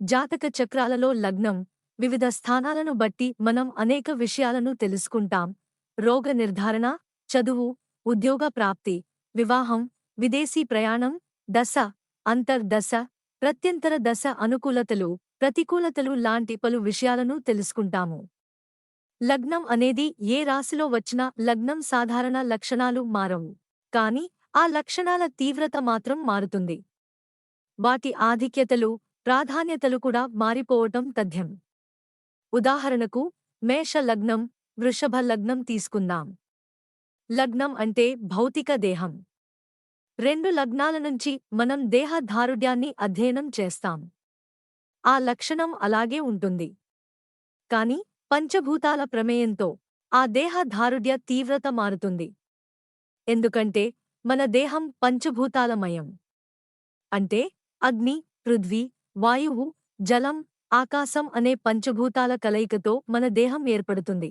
జాతక చక్రాలలో లగ్నం. వివిధ స్థానాలను బట్టి మనం అనేక విషయాలను తెలుసుకుంటాం. రోగ నిర్ధారణ చదువు ఉద్యోగ ప్రాప్తి వివాహం విదేశీ ప్రయాణం దశ అంతర్దశ ప్రత్యంతర దశ అనుకూలతలు ప్రతికూలతలు లాంటి పలు విషయాలను తెలుసుకుంటాము. లగ్నం అనేది ఏ రాశిలో వచ్చినా లగ్నం సాధారణ లక్షణాలు మారవు. కాని ఆ లక్షణాల తీవ్రత మాత్రం మారుతుంది. వాటి ఆధిక్యతలు ప్రాధాన్యతలు కూడా మారిపోవటం తథ్యం. ఉదాహరణకు మేష లగ్నం వృషభ లగ్నం తీసుకుందాం. లగ్నం అంటే భౌతిక దేహం. రెండు లగ్నాల నుంచి మనం దేహధారుడ్యాన్ని అధ్యయనం చేస్తాం. ఆ లక్షణం అలాగే ఉంటుంది. కాని పంచభూతాల ప్రమేయంతో ఆ దేహధారుడ్య తీవ్రత మారుతుంది. ఎందుకంటే మన దేహం పంచభూతాలమయం. అంటే అగ్ని పృథ్వీ వాయువు జలం ఆకాశం అనే పంచభూతాల కలయికతో మన దేహం ఏర్పడుతుంది.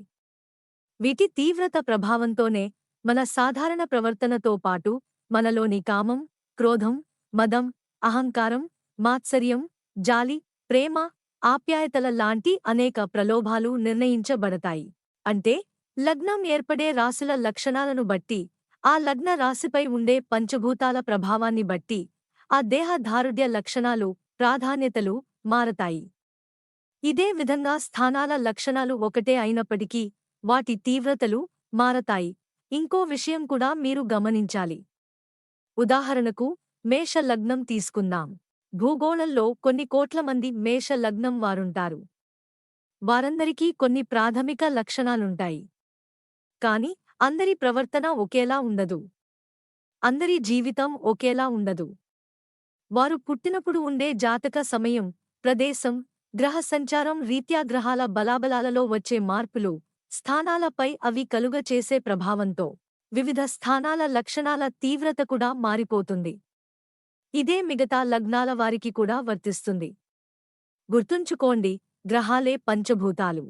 వీటి తీవ్రత ప్రభావంతోనే మన సాధారణ ప్రవర్తనతో పాటు మనలోని కామం క్రోధం మదం అహంకారం మాత్సర్యం జాలి ప్రేమ ఆప్యాయతల లాంటి అనేక ప్రలోభాలు నిర్ణయించబడతాయి. అంటే లగ్నం ఏర్పడే రాశుల లక్షణాలను బట్టి ఆ లగ్న రాశిపై ఉండే పంచభూతాల ప్రభావాన్ని బట్టి ఆ దేహధారుడ్య లక్షణాలు ప్రాధాన్యతలు మారతాయి. ఇదే విధంగా స్థానాల లక్షణాలు ఒకటే అయినప్పటికీ వాటి తీవ్రతలు మారతాయి. ఇంకో విషయం కూడా మీరు గమనించాలి. ఉదాహరణకు మేష లగ్నం తీసుకుందాం. భూగోళంలో కొన్ని కోట్ల మంది మేష లగ్నం వారుంటారు. వారందరికీ కొన్ని ప్రాథమిక లక్షణాలుంటాయి. కాని అందరి ప్రవర్తన ఒకేలా ఉండదు. అందరి జీవితం ఒకేలా ఉండదు. వారు పుట్టినప్పుడు ఉండే జాతక సమయం ప్రదేశం గ్రహ సంచారం రీత్యా గ్రహాల బలాబలాలలో వచ్చే మార్పులు స్థానాలపై అవి కలుగ చేసే ప్రభావంతో వివిధ స్థానాల లక్షణాల తీవ్రత కూడా మారిపోతుంది. ఇదే మిగతా లగ్నాల వారికి కూడా వర్తిస్తుంది. గుర్తుంచుకోండి గ్రహాలే పంచభూతాలు.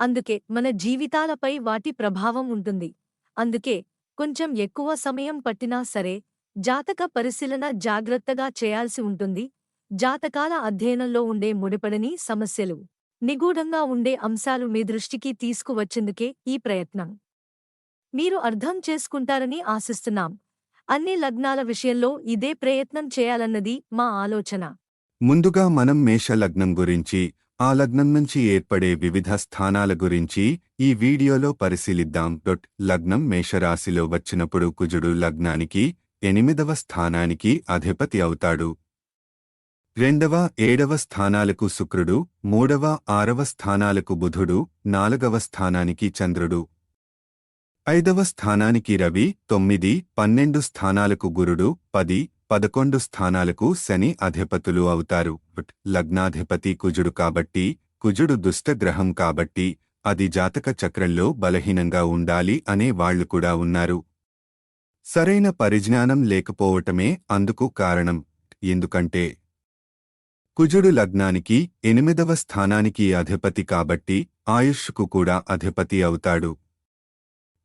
అందుకే మన జీవితాలపై వాటి ప్రభావం ఉంటుంది. అందుకే కొంచెం ఎక్కువ సమయం పట్టినా సరే జాతక పరిశీలన జాగ్రత్తగా చేయాల్సి ఉంటుంది. జాతకాల అధ్యయనంలో ఉండే ముడిపడని సమస్యలు నిగూఢంగా ఉండే అంశాలు మీ దృష్టికి తీసుకువచ్చేందుకే ఈ ప్రయత్నం. మీరు అర్థం చేసుకుంటారని ఆశిస్తున్నాం. అన్ని లగ్నాల విషయంలో ఇదే ప్రయత్నం చేయాలన్నది మా ఆలోచన. ముందుగా మనం మేష లగ్నం గురించి ఆ లగ్నం నుంచి ఏర్పడే వివిధ స్థానాల గురించి ఈ వీడియోలో పరిశీలిద్దాం. డొట్ లగ్నం మేషరాశిలో వచ్చినప్పుడు కుజుడు లగ్నానికి ఎనిమిదవ స్థానానికి అధిపతి అవుతాడు. రెండవ ఏడవ స్థానాలకు శుక్రుడు మూడవ ఆరవ స్థానాలకు బుధుడు నాలుగవ స్థానానికి చంద్రుడు. ఐదవ స్థానానికి రవి తొమ్మిది పన్నెండు స్థానాలకు గురుడు పది పదకొండు స్థానాలకు శని అధిపతులు అవుతారు. లగ్నాధిపతి కుజుడు కాబట్టి కుజుడు దుష్టగ్రహం కాబట్టి అది జాతక చక్రంలో బలహీనంగా ఉండాలి అనే వాళ్ళు కూడా ఉన్నారు. సరైన పరిజ్ఞానం లేకపోవటమే అందుకు కారణం. ఎందుకంటే కుజుడు లగ్నానికి ఎనిమిదవ స్థానానికి అధిపతి కాబట్టి ఆయుష్కు కూడా అధిపతి అవుతాడు.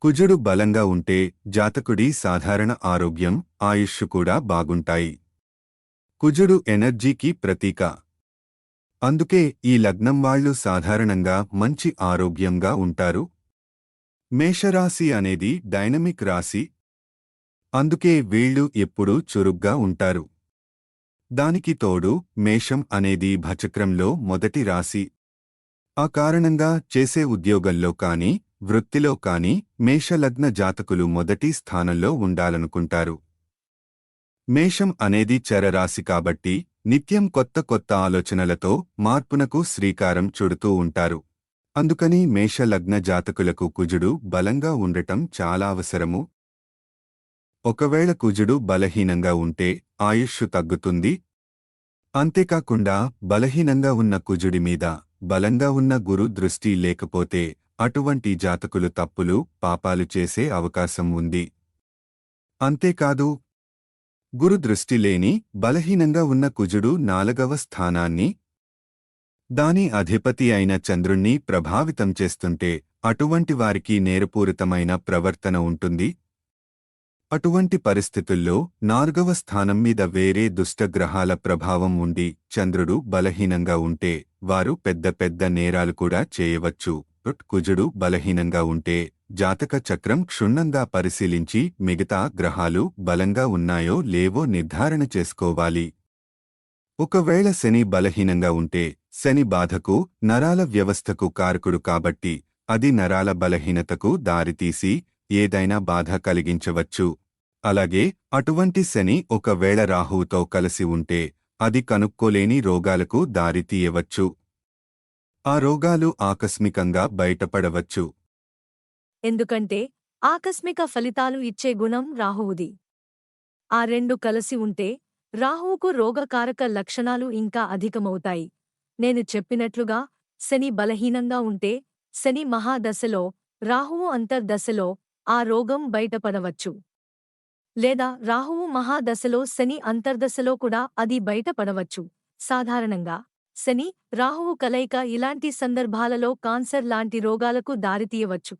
కుజుడు బలంగా ఉంటే జాతకుడి సాధారణ ఆరోగ్యం ఆయుష్ కూడా బాగుంటాయి. కుజుడు ఎనర్జీకి ప్రతీక. అందుకే ఈ లగ్నం వాళ్ళు సాధారణంగా మంచి ఆరోగ్యంగా ఉంటారు. మేషరాశి అనేది డైనమిక్ రాశి అందుకే వీళ్ళు ఎప్పుడూ చురుగ్గా ఉంటారు. దానికి తోడు మేషం అనేది భచక్రంలో మొదటి రాశి. ఆ కారణంగా చేసే ఉద్యోగంలో కాని వృత్తిలో కాని మేషలగ్న జాతకులు మొదటి స్థానంలో ఉండాలనుకుంటారు. మేషం అనేది చరరాశి కాబట్టి నిత్యం కొత్త కొత్త ఆలోచనలతో మార్పునకు శ్రీకారం చుడుతూ ఉంటారు. అందుకని మేషలగ్న జాతకులకు కుజుడు బలంగా ఉండటం చాలా అవసరము. ఒకవేళ కుజుడు బలహీనంగా ఉంటే ఆయుష్షు తగ్గుతుంది. అంతేకాకుండా బలహీనంగా ఉన్న కుజుడి మీద బలంగా ఉన్న గురు దృష్టి లేకపోతే అటువంటి జాతకులు తప్పులు పాపాలు చేసే అవకాశం ఉంది. అంతేకాదు గురు దృష్టి లేని బలహీనంగా ఉన్న కుజుడు నాలుగవ స్థానాన్ని దాని అధిపతి అయిన చంద్రుణ్ణి ప్రభావితం చేస్తుంటే అటువంటి వారికి నేరపూరితమైన ప్రవర్తన ఉంటుంది. అటువంటి పరిస్థితుల్లో నార్గవ స్థానం మీద వేరే దుష్టగ్రహాల ప్రభావం ఉండి చంద్రుడు బలహీనంగా ఉంటే వారు పెద్ద పెద్ద నేరాలు కూడా చేయవచ్చు. కుజుడు బలహీనంగా ఉంటే జాతక చక్రం క్షుణ్ణంగా పరిశీలించి మిగతా గ్రహాలు బలంగా ఉన్నాయో లేవో నిర్ధారణ చేసుకోవాలి. ఒకవేళ శని బలహీనంగా ఉంటే శని బాధకు నరాల వ్యవస్థకు కారకుడు కాబట్టి అది నరాల బలహీనతకు దారితీసి ఏదైనా బాధ కలిగించవచ్చు. అలాగే అటువంటి శని ఒకవేళ రాహువుతో కలిసి ఉంటే అది కనుక్కోలేని రోగాలకు దారితీయవచ్చు ఆ రోగాలు ఆకస్మికంగా బయటపడవచ్చు. ఎందుకంటే ఆకస్మిక ఫలితాలు ఇచ్చే గుణం రాహువుది. ఆ రెండు కలిసి ఉంటే రాహువుకు రోగకారక లక్షణాలు ఇంకా అధికమవుతాయి. నేను చెప్పినట్లుగా శని బలహీనంగా ఉంటే శని మహాదశలో రాహువు అంతర్దశలో ఆ రోగం బయటపడవచ్చు. లేదా రాహువు మహాదశలో శని అంతర్దశలో కూడా అది బయటపడవచ్చు. సాధారణంగా శని రాహువు కలయిక ఇలాంటి సందర్భాలలో కాన్సర్ లాంటి రోగాలకు దారితీయవచ్చు.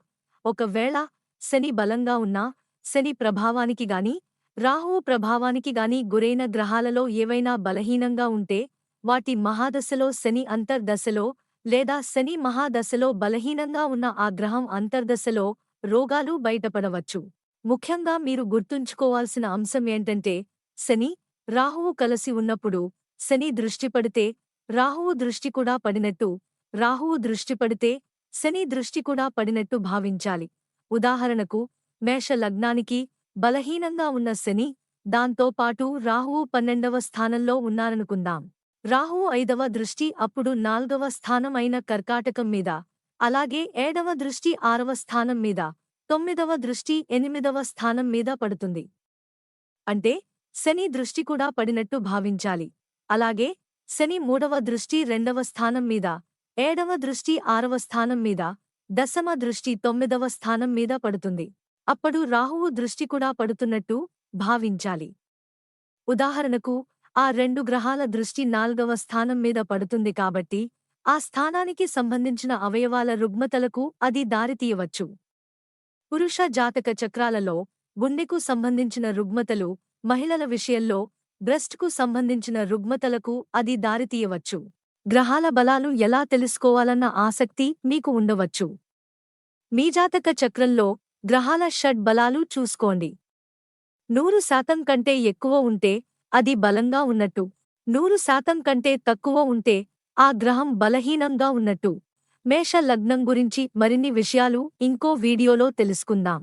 ఒకవేళ శని బలంగా ఉన్నా శని ప్రభావానికి గాని రాహువు ప్రభావానికి గాని గురైన గ్రహాలలో ఏవైనా బలహీనంగా ఉంటే వాటి మహాదశలో శని అంతర్దశలో లేదా శని మహాదశలో బలహీనంగా ఉన్న ఆ గ్రహం అంతర్దశలో రోగాలు బయటపడవచ్చు. ముఖ్యంగా మీరు గుర్తుంచుకోవాల్సిన అంశం ఏంటంటే శని రాహువు కలిసి ఉన్నప్పుడు శని దృష్టి పడితే రాహువు దృష్టి కూడా పడినట్టు రాహువు దృష్టి పడితే శని దృష్టి కూడా పడినట్టు భావించాలి. ఉదాహరణకు మేష లగ్నానికి బలహీనంగా ఉన్న శని దాంతో పాటు రాహువు పన్నెండవ స్థానంలో ఉన్నారనుకుందాం. రాహువు ఐదవ దృష్టి అప్పుడు నాల్గవ స్థానం అయిన కర్కాటకం మీద అలాగే ఏడవ దృష్టి ఆరవ స్థానం మీద తొమ్మిదవ దృష్టి ఎనిమిదవ స్థానం మీద పడుతుంది. అంటే శని దృష్టి కూడా పడినట్టు భావించాలి. అలాగే శని మూడవ దృష్టి రెండవ స్థానం మీద ఏడవ దృష్టి ఆరవ స్థానం మీద దశమ దృష్టి తొమ్మిదవ స్థానం మీద పడుతుంది. అప్పుడు రాహువు దృష్టి కూడా పడుతున్నట్టు భావించాలి. ఉదాహరణకు ఆ రెండు గ్రహాల దృష్టి నాల్గవ స్థానం మీద పడుతుంది కాబట్టి ఆ స్థానానికి సంబంధించిన అవయవాల రుగ్మతలకు అది దారితీయవచ్చు. పురుష జాతక చక్రాలలో గుండెకు సంబంధించిన రుగ్మతలు మహిళల విషయంలో బ్రెస్ట్కు సంబంధించిన రుగ్మతలకు అది దారితీయవచ్చు గ్రహాల బలాలు ఎలా తెలుసుకోవాలన్న ఆసక్తి మీకు ఉండవచ్చు. మీ జాతక చక్రంలో గ్రహాల షడ్ బలాలు చూసుకోండి. నూరు శాతం కంటే ఎక్కువ ఉంటే అది బలంగా ఉన్నట్టు. నూరు శాతం కంటే తక్కువ ఉంటే ఆ గ్రహం బలహీనంగా ఉన్నట్టు. మేష లగ్నం గురించి మరిన్ని విషయాలు ఇంకో వీడియోలో తెలుసుకుందాం.